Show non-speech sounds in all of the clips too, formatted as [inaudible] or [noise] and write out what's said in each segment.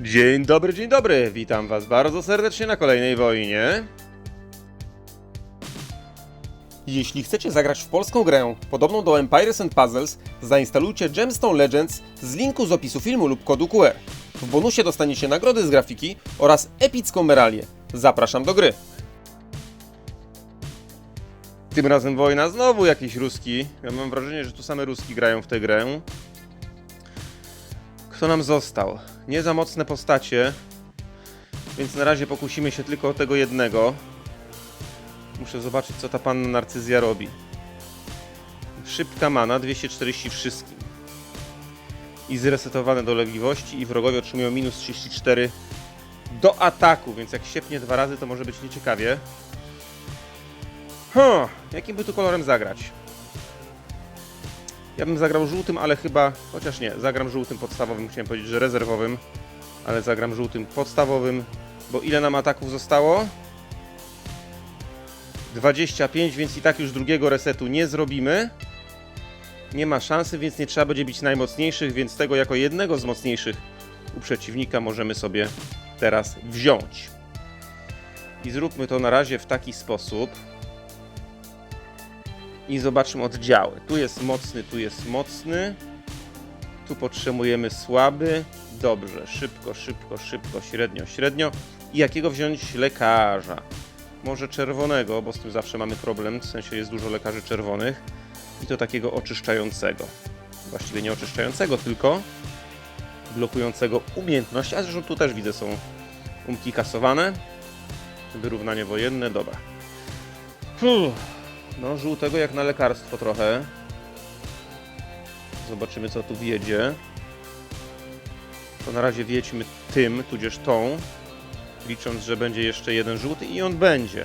Dzień dobry, dzień dobry. Witam Was bardzo serdecznie na kolejnej wojnie. Jeśli chcecie zagrać w polską grę podobną do Empires and Puzzles, zainstalujcie Gemstone Legends z linku z opisu filmu lub kodu QR. W bonusie dostaniecie nagrody z grafiki oraz epicką meralię. Zapraszam do gry. Tym razem wojna znowu jakiś ruski. Ja mam wrażenie, że tu same ruski grają w tę grę. Kto nam został? Nie za mocne postacie, więc na razie pokusimy się tylko o tego jednego. Muszę zobaczyć, co ta panna Narcyzja robi. Szybka mana, 240 wszystkim. I zresetowane dolegliwości i wrogowie otrzymują minus 34 do ataku, więc jak siepnie dwa razy, to może być nieciekawie. Huh, jakim by tu kolorem zagrać? Ja bym zagrał żółtym, ale chyba, chociaż nie, zagram żółtym podstawowym, chciałem powiedzieć, że rezerwowym, ale zagram żółtym podstawowym, bo ile nam ataków zostało? 25, więc i tak już drugiego resetu nie zrobimy. Nie ma szansy, więc nie trzeba będzie bić najmocniejszych, więc tego jako jednego z mocniejszych u przeciwnika możemy sobie teraz wziąć. I zróbmy to na razie w taki sposób. I zobaczmy oddziały. Tu jest mocny, tu jest mocny. Tu potrzebujemy słaby. Dobrze, szybko, szybko, szybko, średnio, średnio. I jakiego wziąć lekarza? Może czerwonego, bo z tym zawsze mamy problem. W sensie jest dużo lekarzy czerwonych. I to takiego oczyszczającego. Właściwie nie oczyszczającego, tylko blokującego umiejętności. A zresztą tu też widzę są umki kasowane. Wyrównanie wojenne, dobra. No, żółtego jak na lekarstwo trochę. Zobaczymy, co tu wjedzie. To na razie wiedźmy tym, tudzież tą. Licząc, że będzie jeszcze jeden żółty i on będzie.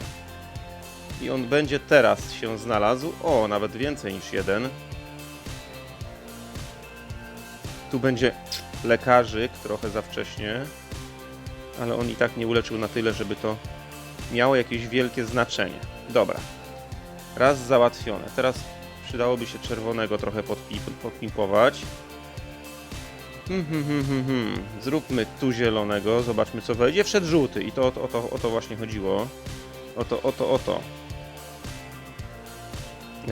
I on będzie teraz się znalazł. O, nawet więcej niż jeden. Tu będzie lekarzyk, trochę za wcześnie. Ale on i tak nie uleczył na tyle, żeby to miało jakieś wielkie znaczenie. Dobra. Raz załatwione. Teraz przydałoby się czerwonego trochę podpip- podpimpować. Hmm, hmm, hmm. Zróbmy tu zielonego, zobaczmy co wejdzie. Wszedł żółty i to, o to, o to właśnie chodziło. O to, o to, o to.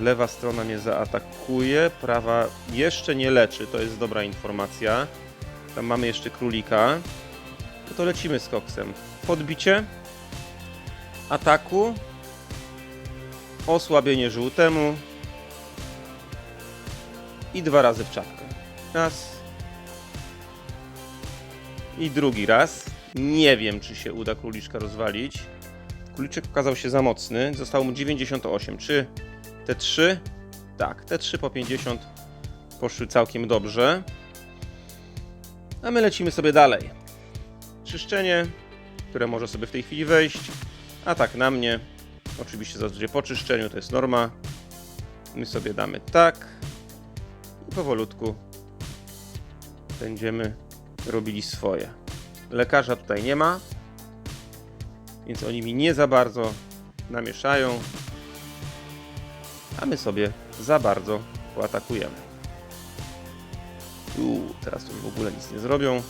Lewa strona mnie zaatakuje, prawa jeszcze nie leczy, to jest dobra informacja. Tam mamy jeszcze królika. No to lecimy z koksem. Podbicie. Ataku osłabienie żółtemu i dwa razy w czapkę. Raz i drugi raz. Nie wiem, czy się uda króliczka rozwalić. Króliczek okazał się za mocny. Zostało mu 98. Czy te trzy? Tak, te trzy po 50 poszły całkiem dobrze. A my lecimy sobie dalej. Czyszczenie, które może sobie w tej chwili wejść. Atak na mnie. Oczywiście zazwyczaj po czyszczeniu to jest norma. My sobie damy tak. I powolutku będziemy robili swoje. Lekarza tutaj nie ma, więc oni mi nie za bardzo namieszają, a my sobie za bardzo poatakujemy. Uuu, teraz to już w ogóle nic nie zrobią.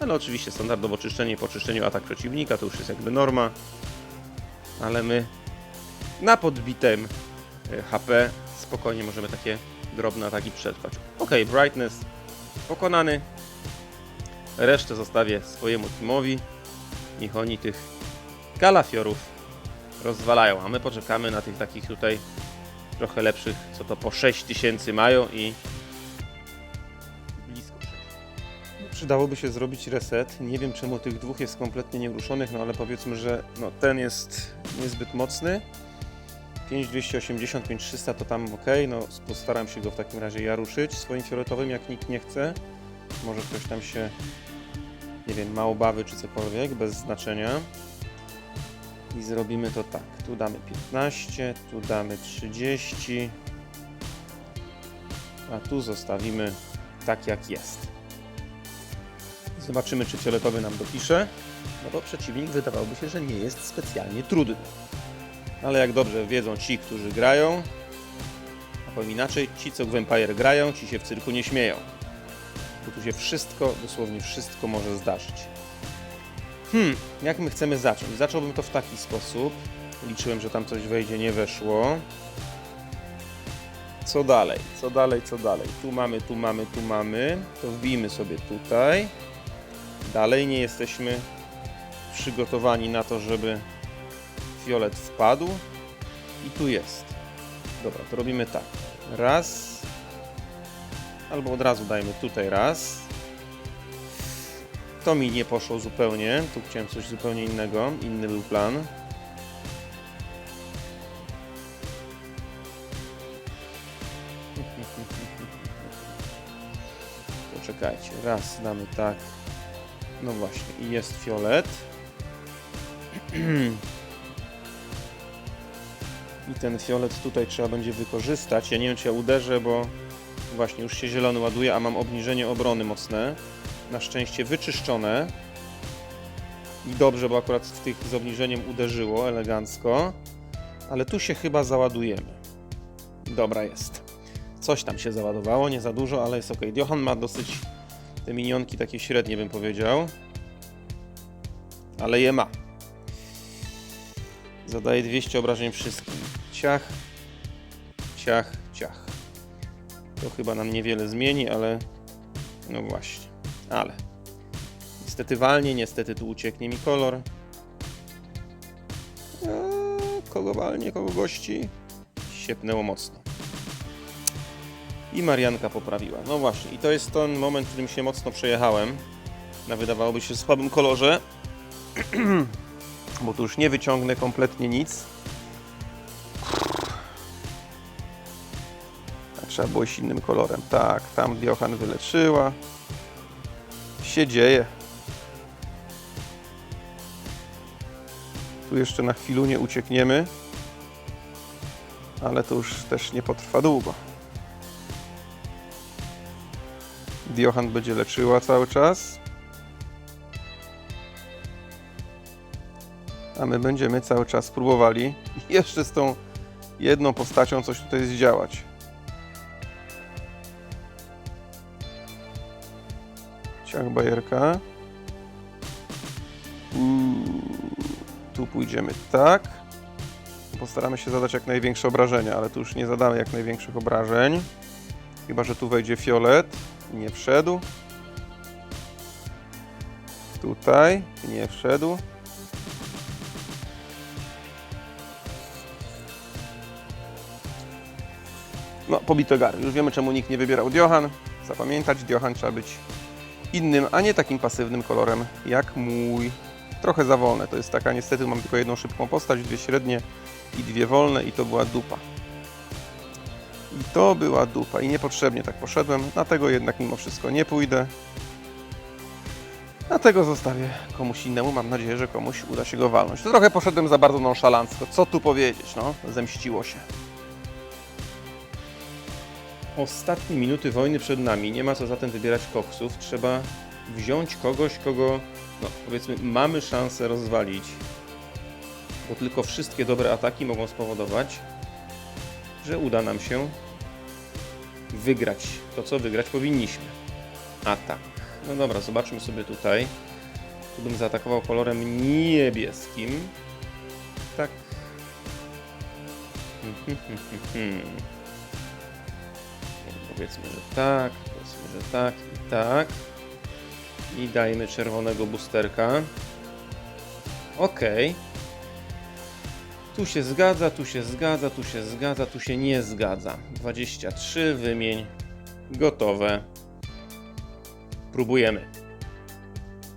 Ale oczywiście standardowo czyszczenie po czyszczeniu atak przeciwnika to już jest jakby norma. Ale my na podbitym e, HP spokojnie możemy takie drobne ataki przetrwać. Ok, Brightness pokonany. Resztę zostawię swojemu teamowi. Niech oni tych kalafiorów rozwalają, a my poczekamy na tych takich tutaj trochę lepszych, co to po 6000 mają i blisko 6. Przydałoby się zrobić reset. Nie wiem czemu tych dwóch jest kompletnie nieruszonych, no ale powiedzmy, że no, ten jest niezbyt mocny. 5280, 5300 to tam ok, no postaram się go w takim razie ja ruszyć swoim fioletowym, jak nikt nie chce. Może ktoś tam się, nie wiem, ma obawy czy cokolwiek, bez znaczenia. I zrobimy to tak, tu damy 15, tu damy 30, a tu zostawimy tak jak jest. Zobaczymy, czy fioletowy nam dopisze, no bo przeciwnik wydawałoby się, że nie jest specjalnie trudny. Ale jak dobrze wiedzą ci, którzy grają, a powiem inaczej, ci co w Empire grają, ci się w cyrku nie śmieją. bo tu się wszystko, dosłownie wszystko może zdarzyć. Hmm, jak my chcemy zacząć? Zacząłbym to w taki sposób. Liczyłem, że tam coś wejdzie, nie weszło. Co dalej? Co dalej? Co dalej? Tu mamy, tu mamy, tu mamy. To wbijmy sobie tutaj. Dalej nie jesteśmy przygotowani na to, żeby fiolet wpadł. I tu jest. Dobra, to robimy tak. Raz. Albo od razu dajmy tutaj raz. To mi nie poszło zupełnie. Tu chciałem coś zupełnie innego. Inny był plan. [laughs] Poczekajcie. Raz damy tak. No właśnie. I jest fiolet. [clears throat] I ten fiolet tutaj trzeba będzie wykorzystać. Ja nie wiem, czy ja uderzę, bo właśnie już się zielony ładuje, a mam obniżenie obrony mocne. Na szczęście wyczyszczone. I dobrze, bo akurat w tych z obniżeniem uderzyło elegancko. Ale tu się chyba załadujemy. Dobra jest. Coś tam się załadowało, nie za dużo, ale jest ok. Johan ma dosyć te minionki takie średnie, bym powiedział. Ale je ma. Zadaje 200 obrażeń wszystkim. Ciach, ciach, ciach. To chyba nam niewiele zmieni, ale no właśnie. Ale niestety walnie, niestety tu ucieknie mi kolor. Eee, kogo walnie, kogo gości? Siepnęło mocno. I Marianka poprawiła. No właśnie, i to jest ten moment, w którym się mocno przejechałem. Na wydawałoby się słabym kolorze. [clears throat] bo tu już nie wyciągnę kompletnie nic. Trzeba było iść innym kolorem. Tak, tam Diohan wyleczyła. Się dzieje. Tu jeszcze na chwilę uciekniemy. Ale to już też nie potrwa długo. Diohan będzie leczyła cały czas. a my będziemy cały czas próbowali [laughs] jeszcze z tą jedną postacią coś tutaj zdziałać. Ciach bajerka. Uuu, Tu pójdziemy tak. Postaramy się zadać jak największe obrażenia, ale tu już nie zadamy jak największych obrażeń. Chyba, że tu wejdzie fiolet. Nie wszedł. Tutaj nie wszedł. No, pobito gary. Już wiemy, czemu nikt nie wybierał Diohan. Zapamiętać, Diohan trzeba być innym, a nie takim pasywnym kolorem jak mój. Trochę za wolne. To jest taka, niestety mam tylko jedną szybką postać, dwie średnie i dwie wolne i to była dupa. I to była dupa i niepotrzebnie tak poszedłem, dlatego jednak mimo wszystko nie pójdę. Dlatego zostawię komuś innemu. Mam nadzieję, że komuś uda się go walnąć. To trochę poszedłem za bardzo nonszalancko. Co tu powiedzieć, no? Zemściło się. Ostatnie minuty wojny przed nami. Nie ma co zatem wybierać koksów. Trzeba wziąć kogoś, kogo, no powiedzmy, mamy szansę rozwalić. Bo tylko wszystkie dobre ataki mogą spowodować, że uda nam się wygrać to, co wygrać powinniśmy. Atak. No dobra, zobaczmy sobie tutaj. Tu bym zaatakował kolorem niebieskim. Tak. Powiedzmy, że tak, powiedzmy, że tak i tak. I dajmy czerwonego boosterka. Ok. Tu się zgadza, tu się zgadza, tu się zgadza, tu się nie zgadza. 23, wymień. Gotowe. Próbujemy.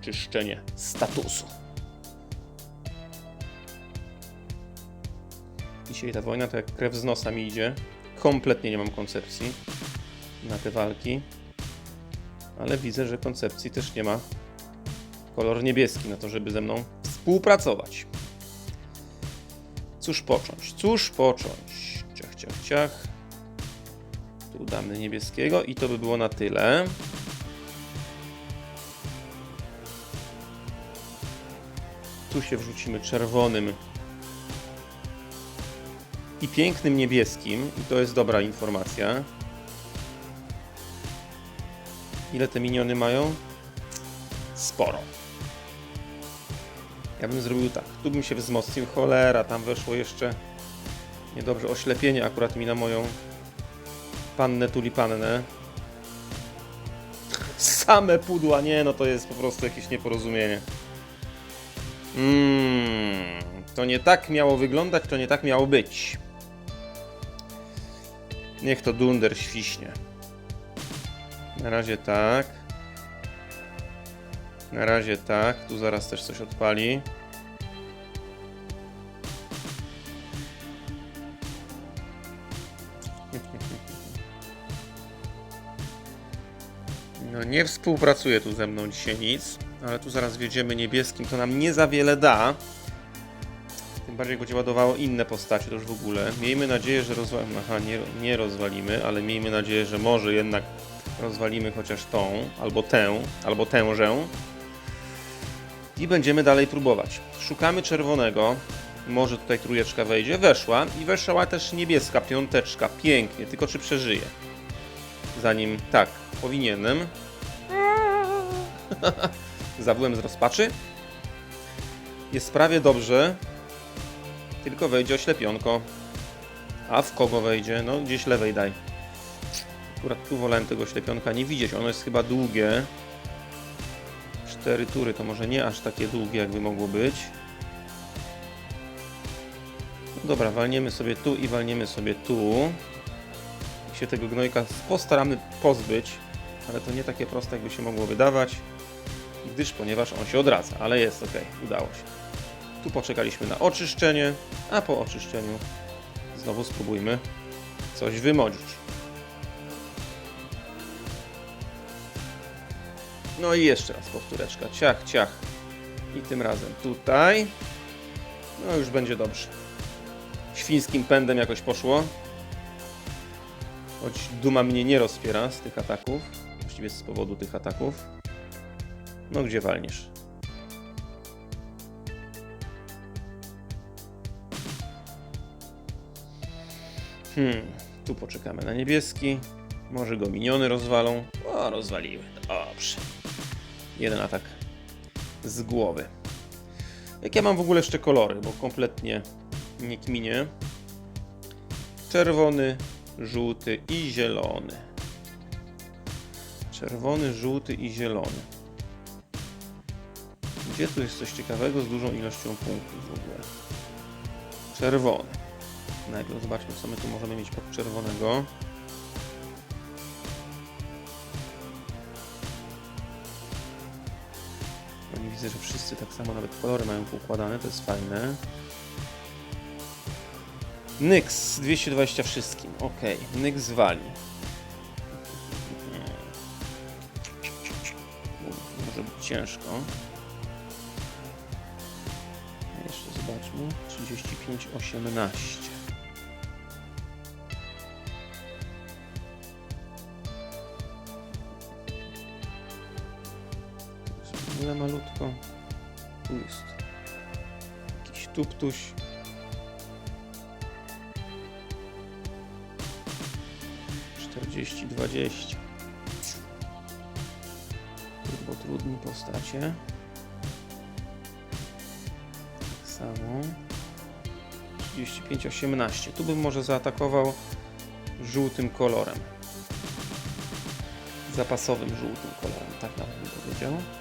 Czyszczenie statusu. Dzisiaj ta wojna to jak krew z nosa mi idzie. Kompletnie nie mam koncepcji na te walki. Ale widzę, że koncepcji też nie ma kolor niebieski na to, żeby ze mną współpracować. Cóż począć? Cóż począć? Ciach, ciach, ciach. Tu damy niebieskiego i to by było na tyle. Tu się wrzucimy czerwonym i pięknym niebieskim. I to jest dobra informacja. Ile te miniony mają? Sporo. Ja bym zrobił tak. Tu bym się wzmocnił. Cholera, tam weszło jeszcze niedobrze oślepienie akurat mi na moją pannę tulipannę. Same pudła, nie, no to jest po prostu jakieś nieporozumienie. Mmm, to nie tak miało wyglądać, to nie tak miało być. Niech to dunder świśnie. Na razie tak. Na razie tak. Tu zaraz też coś odpali. No nie współpracuje tu ze mną dzisiaj nic, ale tu zaraz wjedziemy niebieskim, to nam nie za wiele da. Tym bardziej go ładowało inne postacie, to już w ogóle. Miejmy nadzieję, że rozwalimy. Aha, nie, nie rozwalimy, ale miejmy nadzieję, że może jednak rozwalimy chociaż tą, albo tę, albo tężę. I będziemy dalej próbować. Szukamy czerwonego. Może tutaj trójeczka wejdzie. Weszła i weszła też niebieska piąteczka. Pięknie, tylko czy przeżyje? Zanim tak, powinienem. [laughs] Zawyłem z rozpaczy. Jest prawie dobrze. Tylko wejdzie oślepionko. A w kogo wejdzie? No gdzieś lewej daj. Akurat tu wolałem tego ślepionka nie widzieć. Ono jest chyba długie. Cztery tury to może nie aż takie długie, jakby mogło być. No dobra, walniemy sobie tu i walniemy sobie tu. I się tego gnojka postaramy pozbyć, ale to nie takie proste, jakby się mogło wydawać, gdyż ponieważ on się odradza, ale jest ok, udało się. Tu poczekaliśmy na oczyszczenie, a po oczyszczeniu znowu spróbujmy coś wymodzić. No i jeszcze raz powtóreczka. Ciach, ciach. I tym razem tutaj. No już będzie dobrze. Świńskim pędem jakoś poszło. Choć duma mnie nie rozpiera z tych ataków. Właściwie z powodu tych ataków. No gdzie walniesz? Hmm, tu poczekamy na niebieski. Może go miniony rozwalą. O, rozwaliły. Dobrze. Jeden atak z głowy. Jak ja mam w ogóle jeszcze kolory, bo kompletnie nie kminie. Czerwony, żółty i zielony. Czerwony, żółty i zielony. Gdzie tu jest coś ciekawego z dużą ilością punktów w ogóle? Czerwony. Najpierw zobaczmy, co my tu możemy mieć pod czerwonego. Widzę, że wszyscy tak samo nawet kolory mają poukładane, to jest fajne. Nyx 220 wszystkim. Ok, Nyx wali. Może być ciężko. Jeszcze zobaczmy. 35, 18. To jest tuptuś. Czterdzieści, dwadzieścia. Turbo trudni postacie. Tak samo. 35, 18. Tu bym może zaatakował żółtym kolorem. Zapasowym żółtym kolorem, tak nawet bym powiedział.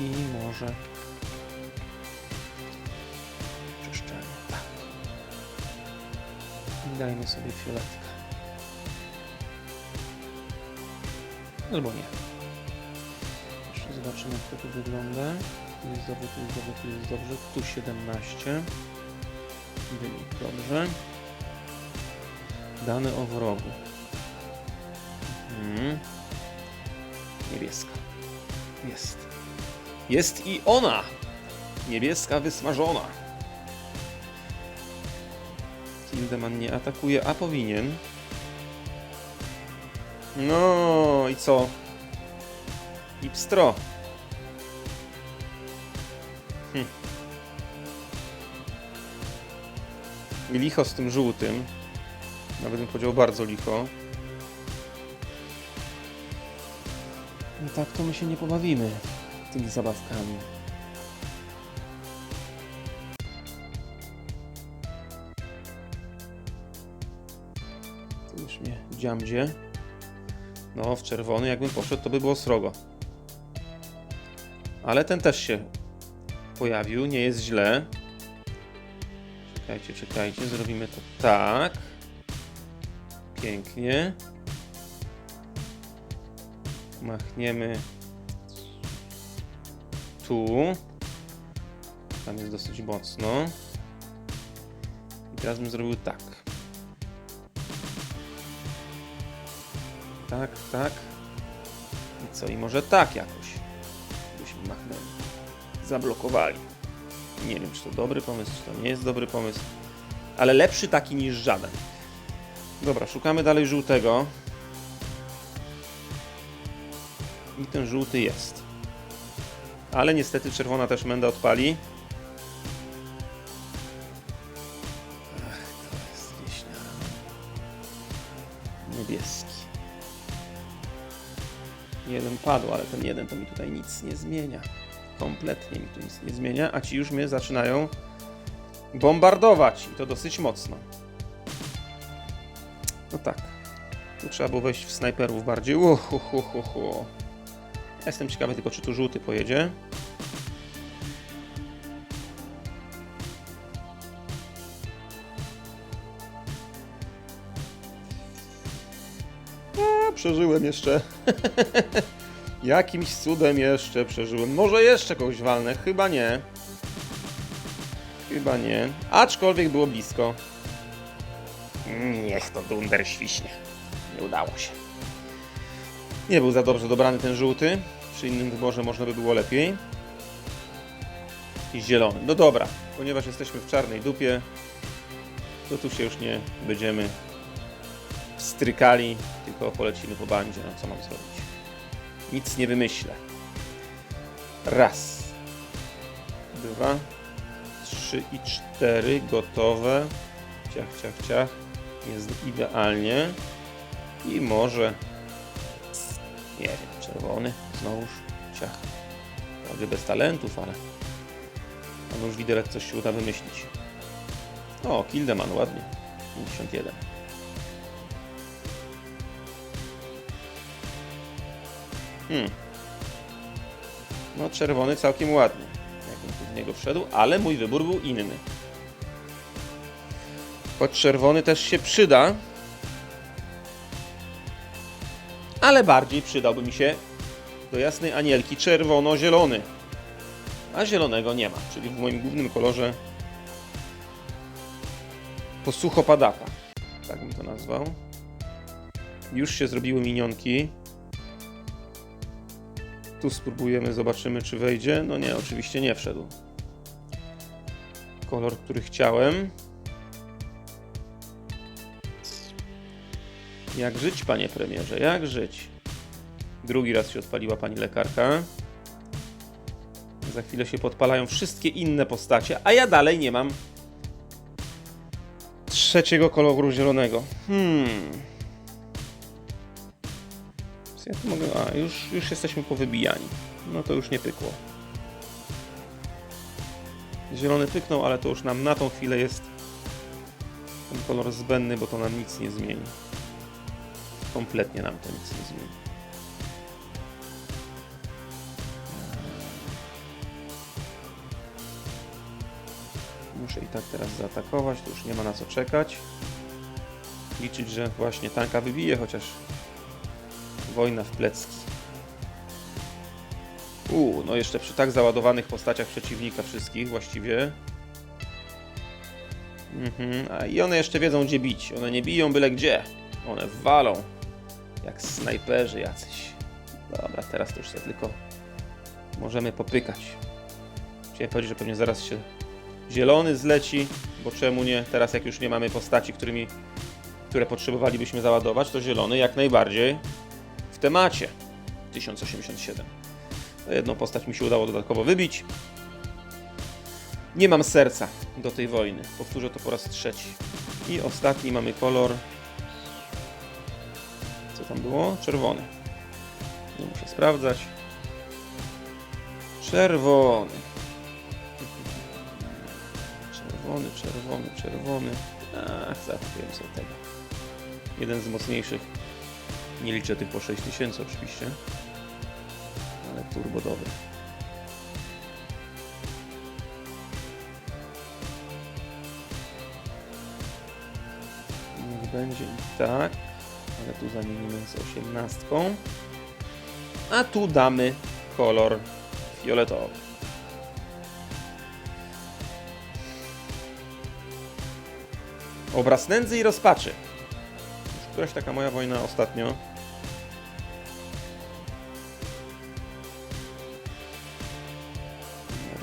I może czyszczenie. Tak. Dajmy sobie fioletkę. Albo nie. Jeszcze zobaczymy jak to tu wygląda. Tu jest dobrze, tu jest dobrze, tu jest dobrze. Tu 17. Wynik dobrze. Dane o wrogu. Mhm. Niebieska. Jest. Jest i ona! Niebieska wysmażona. Tildeman nie atakuje, a powinien. No i co? I pstro. Hm. Licho z tym żółtym. Nawet bym powiedział bardzo licho. No tak to my się nie pobawimy tymi zabawkami. Tu już mnie dziamdzie. No, w czerwony jakbym poszedł, to by było srogo. Ale ten też się pojawił, nie jest źle. Czekajcie, czekajcie, zrobimy to tak. Pięknie. Machniemy tu. Tam jest dosyć mocno. I teraz bym zrobił tak. Tak, tak. I co? I może tak jakoś. Byśmy machnęli. Zablokowali. Nie wiem, czy to dobry pomysł, czy to nie jest dobry pomysł. Ale lepszy taki niż żaden. Dobra, szukamy dalej żółtego. I ten żółty jest. Ale niestety czerwona też menda odpali. Ach, to jest wieśniara. Niebieski. Jeden padł, ale ten jeden to mi tutaj nic nie zmienia. Kompletnie mi tu nic nie zmienia, a ci już mnie zaczynają bombardować i to dosyć mocno. No tak. Tu trzeba było wejść w snajperów bardziej. Uhuhuhuhu. Jestem ciekawy tylko, czy tu żółty pojedzie. Przeżyłem jeszcze. [laughs] Jakimś cudem jeszcze przeżyłem. Może jeszcze kogoś walnę? Chyba nie. Chyba nie. Aczkolwiek było blisko. Niech to dunder świśnie. Nie udało się. Nie był za dobrze dobrany ten żółty. Przy innym wyborze można by było lepiej. I zielony. No dobra, ponieważ jesteśmy w czarnej dupie, to tu się już nie będziemy strykali, tylko polecimy po bandzie. No co mam zrobić? Nic nie wymyślę. Raz, dwa, trzy i cztery. Gotowe. Ciach, ciach, ciach. Jest idealnie. I może nie wiem, czerwony, znowuż, ciach. Prawie bez talentów, ale a już widelec coś się uda wymyślić. O, Kildeman, ładnie. 51. Hmm. No, czerwony całkiem ładnie, jakbym tu w niego wszedł, ale mój wybór był inny. Choć czerwony też się przyda, ale bardziej przydałby mi się do jasnej anielki czerwono-zielony. A zielonego nie ma, czyli w moim głównym kolorze posuchopadaka. Tak bym to nazwał. Już się zrobiły minionki. Tu spróbujemy, zobaczymy czy wejdzie. No nie, oczywiście nie wszedł. Kolor, który chciałem. Jak żyć, panie premierze, jak żyć? Drugi raz się odpaliła pani lekarka. Za chwilę się podpalają wszystkie inne postacie, a ja dalej nie mam trzeciego koloru zielonego. Hmm. Ja tu mogę... A, już, już jesteśmy powybijani. No to już nie pykło. Zielony pyknął, ale to już nam na tą chwilę jest ten kolor zbędny, bo to nam nic nie zmieni. Kompletnie nam to nic nie zmieni. Muszę i tak teraz zaatakować, to już nie ma na co czekać. Liczyć, że właśnie tanka wybije, chociaż wojna w plecki. Uuu, no jeszcze przy tak załadowanych postaciach przeciwnika wszystkich właściwie. Mhm, a i one jeszcze wiedzą gdzie bić. One nie biją byle gdzie. One walą. Jak snajperzy jacyś. Dobra, teraz to już sobie tylko możemy popykać. Chciałem powiedzieć, że pewnie zaraz się zielony zleci, bo czemu nie? Teraz jak już nie mamy postaci, którymi, które potrzebowalibyśmy załadować, to zielony jak najbardziej w temacie. 1087. To jedną postać mi się udało dodatkowo wybić. Nie mam serca do tej wojny. Powtórzę to po raz trzeci. I ostatni mamy kolor. Tam było? Czerwony. Nie muszę sprawdzać. Czerwony. Czerwony, czerwony, czerwony. Ach, zakupiłem sobie tego. Jeden z mocniejszych. Nie liczę tych po 6000 oczywiście. Ale turbodowy. Niech będzie tak. Ale tu zamienimy z 18. A tu damy kolor fioletowy. Obraz nędzy i rozpaczy. Już któraś taka moja wojna ostatnio.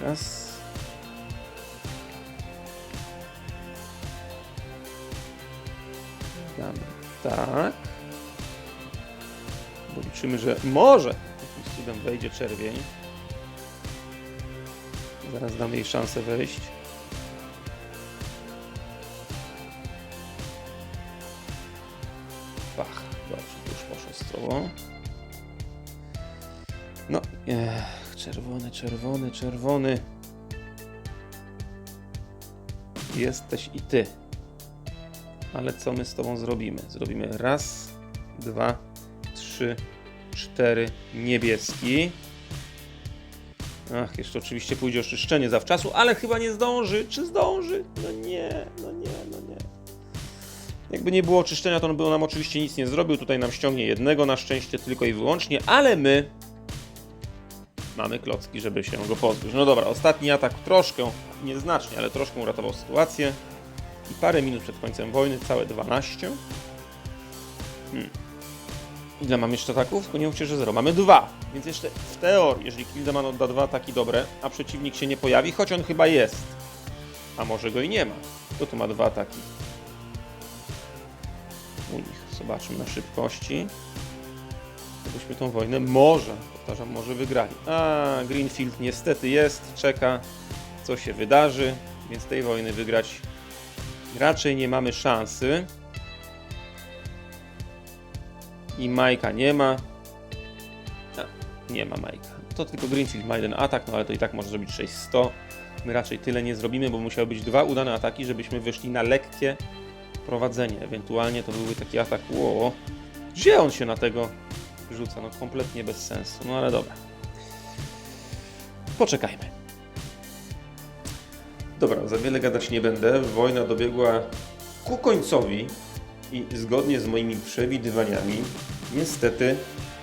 Raz. Że może jakimś cudem wejdzie czerwień. Zaraz damy jej szansę wejść. Pach, dobrze, już poszło stroło. No, ech, czerwony, czerwony, czerwony. Jesteś i ty. Ale co my z tobą zrobimy? Zrobimy raz, dwa, trzy, cztery, niebieski. Ach, jeszcze oczywiście pójdzie oczyszczenie zawczasu, ale chyba nie zdąży. Czy zdąży? No nie, no nie, no nie. Jakby nie było oczyszczenia, to on by nam oczywiście nic nie zrobił. Tutaj nam ściągnie jednego na szczęście tylko i wyłącznie, ale my mamy klocki, żeby się go pozbyć. No dobra, ostatni atak troszkę, nieznacznie, ale troszkę uratował sytuację. I parę minut przed końcem wojny, całe 12. Hmm. Ile mam jeszcze ataków? Nie mówcie, że 0. Mamy dwa, więc jeszcze w teorii, jeżeli Kildeman odda dwa ataki dobre, a przeciwnik się nie pojawi, choć on chyba jest, a może go i nie ma, to tu ma dwa ataki. U nich zobaczmy na szybkości. Gdybyśmy tą wojnę może, powtarzam, może wygrali. A, Greenfield niestety jest, czeka, co się wydarzy, więc tej wojny wygrać raczej nie mamy szansy. I Majka nie ma. A, nie ma Majka. To tylko Greenfield ma jeden atak, no ale to i tak może zrobić 600. My raczej tyle nie zrobimy, bo musiały być dwa udane ataki, żebyśmy wyszli na lekkie prowadzenie. Ewentualnie to byłby taki atak. Ło, gdzie on się na tego rzuca? No kompletnie bez sensu. No ale dobra. Poczekajmy. Dobra, za wiele gadać nie będę. Wojna dobiegła ku końcowi i zgodnie z moimi przewidywaniami niestety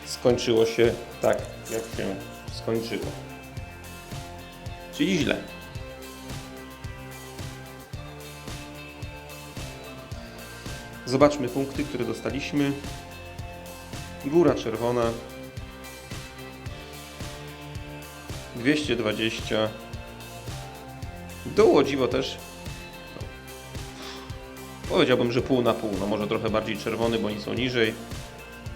skończyło się tak, jak się skończyło. Czyli źle. Zobaczmy punkty, które dostaliśmy. Góra czerwona. 220. Doło dziwo też. Powiedziałbym, że pół na pół. No może trochę bardziej czerwony, bo oni są niżej.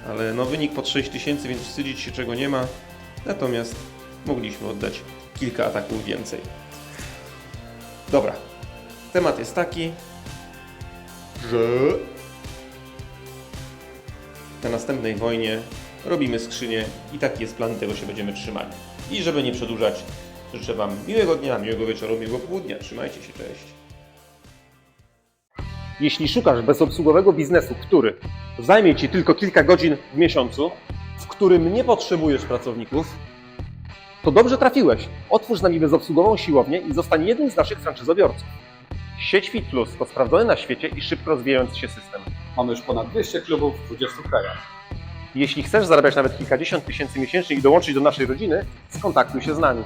Ale no wynik pod 6000, więc wstydzić się czego nie ma. Natomiast mogliśmy oddać kilka ataków więcej. Dobra. Temat jest taki, że na następnej wojnie robimy skrzynię i taki jest plan, tego się będziemy trzymali. I żeby nie przedłużać, życzę Wam miłego dnia, miłego wieczoru, miłego południa. Trzymajcie się, cześć. Jeśli szukasz bezobsługowego biznesu, który zajmie Ci tylko kilka godzin w miesiącu, W którym nie potrzebujesz pracowników, to dobrze trafiłeś. Otwórz z nami bezobsługową siłownię i zostań jednym z naszych franczyzobiorców. Sieć Fit Plus to sprawdzony na świecie i szybko rozwijający się system. Mamy już ponad 200 klubów w 20 krajach. Jeśli chcesz zarabiać nawet kilkadziesiąt tysięcy miesięcznie i dołączyć do naszej rodziny, skontaktuj się z nami.